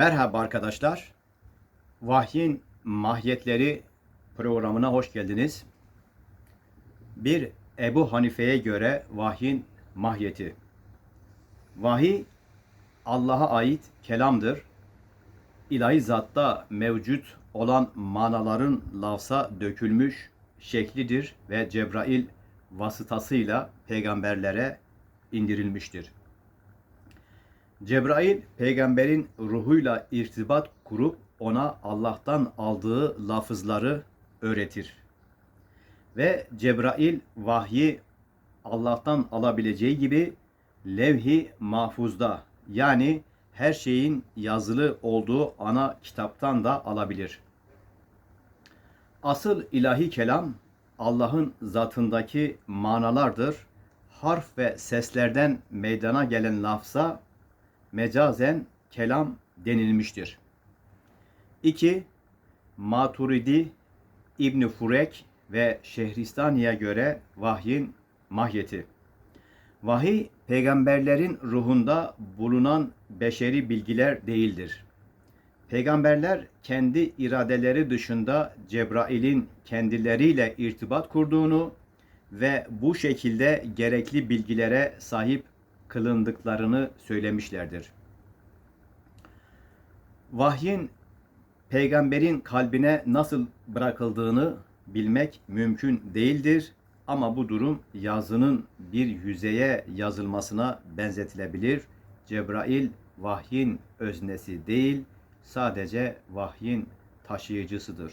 Merhaba arkadaşlar. Vahyin Mahiyetleri programına hoş geldiniz. Bir Ebu Hanife'ye göre vahyin mahiyeti. Vahiy Allah'a ait kelamdır. İlahi zatta mevcut olan manaların lafza dökülmüş şeklidir ve Cebrail vasıtasıyla peygamberlere indirilmiştir. Cebrail peygamberin ruhuyla irtibat kurup ona Allah'tan aldığı lafızları öğretir. Ve Cebrail vahyi Allah'tan alabileceği gibi levh-i mahfuzda yani her şeyin yazılı olduğu ana kitaptan da alabilir. Asıl ilahi kelam Allah'ın zatındaki manalardır. Harf ve seslerden meydana gelen lafza mecazen kelam denilmiştir. 2. Maturidi, İbn Furek ve Şehristani'ye göre vahyin mahiyeti. Vahiy, peygamberlerin ruhunda bulunan beşeri bilgiler değildir. Peygamberler kendi iradeleri dışında Cebrail'in kendileriyle irtibat kurduğunu ve bu şekilde gerekli bilgilere sahip kılındıklarını söylemişlerdir. Vahyin peygamberin kalbine nasıl bırakıldığını bilmek mümkün değildir ama bu durum yazının bir yüzeye yazılmasına benzetilebilir. Cebrail vahyin öznesi değil, sadece vahyin taşıyıcısıdır.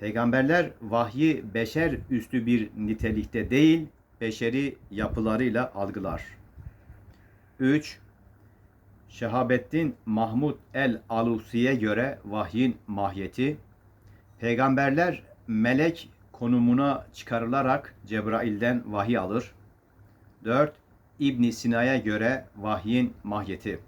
Peygamberler vahyi beşer üstü bir nitelikte değil, beşeri yapılarıyla algılar. 3. Şehabettin Mahmud el-Alusi'ye göre vahyin mahiyeti, peygamberler melek konumuna çıkarılarak Cebrail'den vahiy alır. 4. İbn Sina'ya göre vahyin mahiyeti.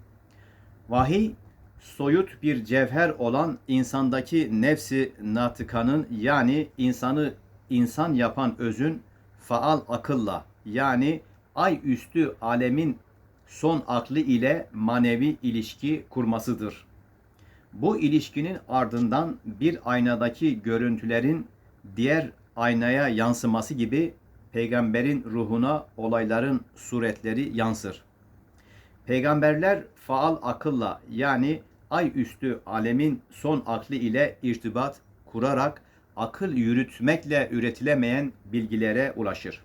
Vahiy, soyut bir cevher olan insandaki nefsi natıkanın yani insanı insan yapan özün faal akılla yani ay üstü alemin son aklı ile manevi ilişki kurmasıdır. Bu ilişkinin ardından bir aynadaki görüntülerin diğer aynaya yansıması gibi peygamberin ruhuna olayların suretleri yansır. Peygamberler faal akılla yani ay üstü alemin son aklı ile irtibat kurarak akıl yürütmekle üretilemeyen bilgilere ulaşır.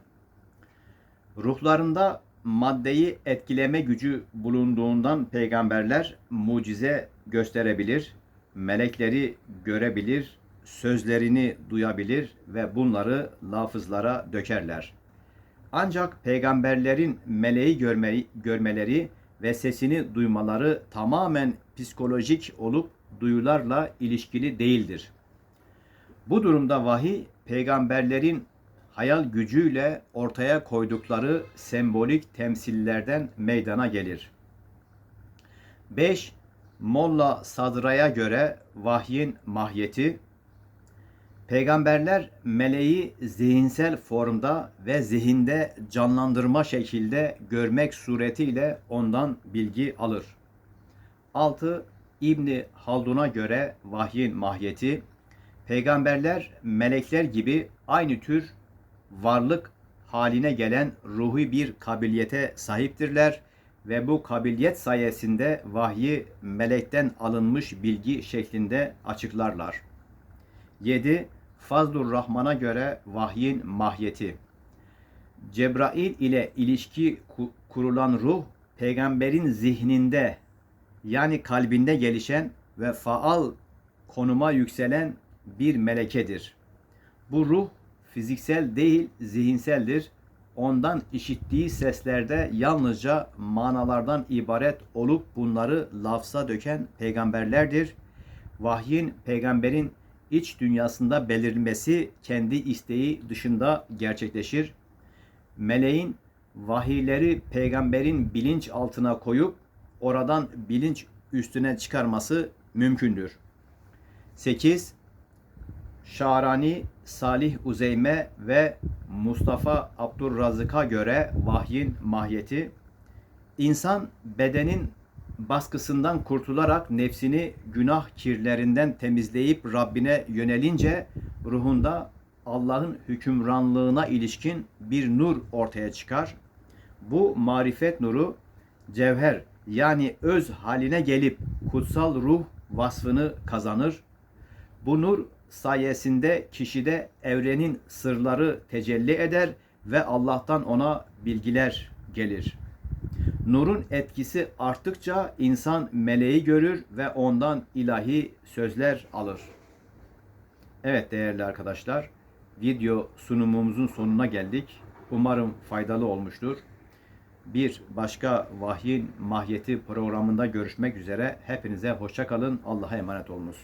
Ruhlarında maddeyi etkileme gücü bulunduğundan peygamberler mucize gösterebilir, melekleri görebilir, sözlerini duyabilir ve bunları lafızlara dökerler. Ancak peygamberlerin meleği görmeyi, görmeleri ve sesini duymaları tamamen psikolojik olup duyularla ilişkili değildir. Bu durumda vahiy peygamberlerin hayal gücüyle ortaya koydukları sembolik temsillerden meydana gelir. 5. Molla Sadra'ya göre vahyin mahiyeti, peygamberler meleği zihinsel formda ve zihinde canlandırma şekilde görmek suretiyle ondan bilgi alır. 6. İbni Haldun'a göre vahyin mahiyeti, peygamberler melekler gibi aynı tür varlık haline gelen ruhi bir kabiliyete sahiptirler ve bu kabiliyet sayesinde vahyi melekten alınmış bilgi şeklinde açıklarlar. 7. Fazlur Rahman'a göre vahyin mahiyeti. Cebrail ile ilişki kurulan ruh peygamberin zihninde yani kalbinde gelişen ve faal konuma yükselen bir melekedir. Bu ruh fiziksel değil zihinseldir. Ondan işittiği seslerde yalnızca manalardan ibaret olup bunları lafza döken peygamberlerdir. Vahyin peygamberin iç dünyasında belirmesi kendi isteği dışında gerçekleşir. Meleğin vahiyleri peygamberin bilinç altına koyup oradan bilinç üstüne çıkarması mümkündür. 8. Şarani, Salih Uzeyme ve Mustafa Abdurrazık'a göre vahyin mahiyeti, insan bedenin baskısından kurtularak nefsini günah kirlerinden temizleyip Rabbine yönelince ruhunda Allah'ın hükümranlığına ilişkin bir nur ortaya çıkar. Bu marifet nuru cevher yani öz haline gelip kutsal ruh vasfını kazanır. Bu nur sayesinde kişide evrenin sırları tecelli eder ve Allah'tan ona bilgiler gelir. Nurun etkisi arttıkça insan meleği görür ve ondan ilahi sözler alır. Evet değerli arkadaşlar, video sunumumuzun sonuna geldik. Umarım faydalı olmuştur. Bir başka vahyin mahiyeti programında görüşmek üzere. Hepinize hoşça kalın. Allah'a emanet olunuz.